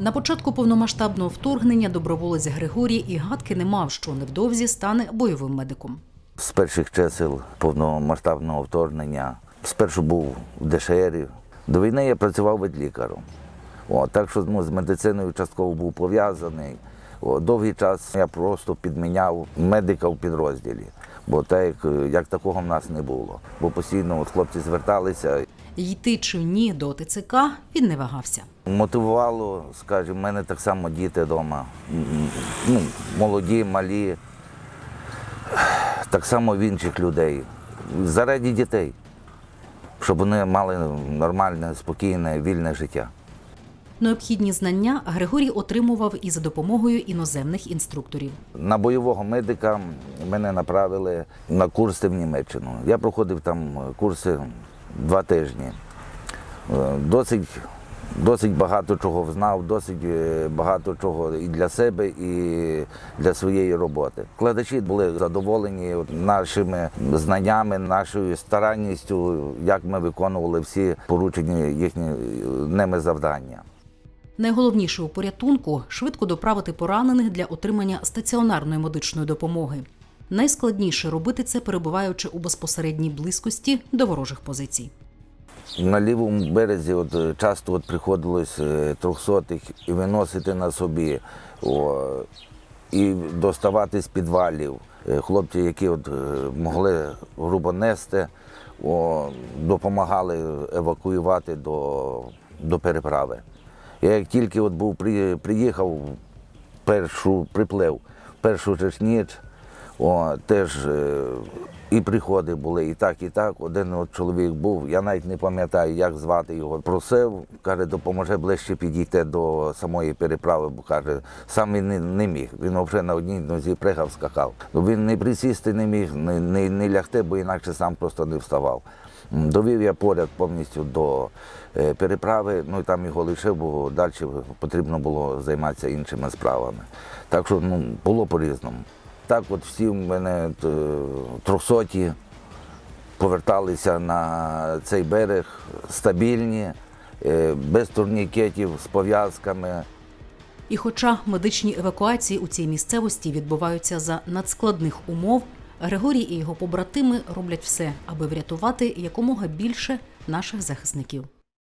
На початку повномасштабного вторгнення доброволець Григорій і гадки не мав, що невдовзі стане бойовим медиком. З перших чисел повномасштабного вторгнення спершу був в ДШРі. До війни я працював ведлікаром. О, так що ну, з медициною частково був пов'язаний. Довгий час я просто підміняв медика в підрозділі, бо так, як, як такого в нас не було. Бо постійно от хлопці зверталися. Йти чи ні до ТЦК він не вагався. Мотивувало, скажімо, в мене так само діти вдома, ну, молоді, малі, так само в інших людей. Заради дітей, щоб вони мали нормальне, спокійне, вільне життя. Необхідні знання Григорій отримував і за допомогою іноземних інструкторів. На бойового медика мене направили на курси в Німеччину. Я проходив там курси два тижні. Е, Досить, досить багато чого знав, досить е, багато чого і для себе, і для своєї роботи. Вкладачі були задоволені нашими знаннями, нашою старанністю, як ми виконували всі поручені їхні е, ними завдання. Найголовніше у порятунку швидко доправити поранених для отримання стаціонарної медичної допомоги. Найскладніше робити це, перебуваючи у безпосередній близькості до ворожих позицій. На лівому березі от, е, часто от приходилось е, трьохсотих і виносити на собі, о, і доставати з підвалів. Е, Хлопці, які от, могли грубо нести, о, допомагали евакуювати до, до переправи. Я як тільки от був, при- приїхав, першу приплив, першу ж ніч, о, теж е, і приходи були, і так, і так. Один от чоловік був, я навіть не пам'ятаю, як звати його. Просив, каже, допоможе ближче підійти до самої переправи, бо каже, сам він не, не міг. Він взагалі на одній нозі пригав, скакав. Ну, Він не присісти не міг, не, не, не лягти, бо інакше сам просто не вставав. Довів я поряд повністю до е, переправи, ну і там його лишив, бо далі потрібно було займатися іншими справами. Так що ну, було по-різному. Так от всі в мене е, трьохсоті поверталися на цей берег стабільні, е, без турнікетів, з пов'язками. І хоча медичні евакуації у цій місцевості відбуваються за надскладних умов, Григорій і його побратими роблять все, аби врятувати якомога більше наших захисників.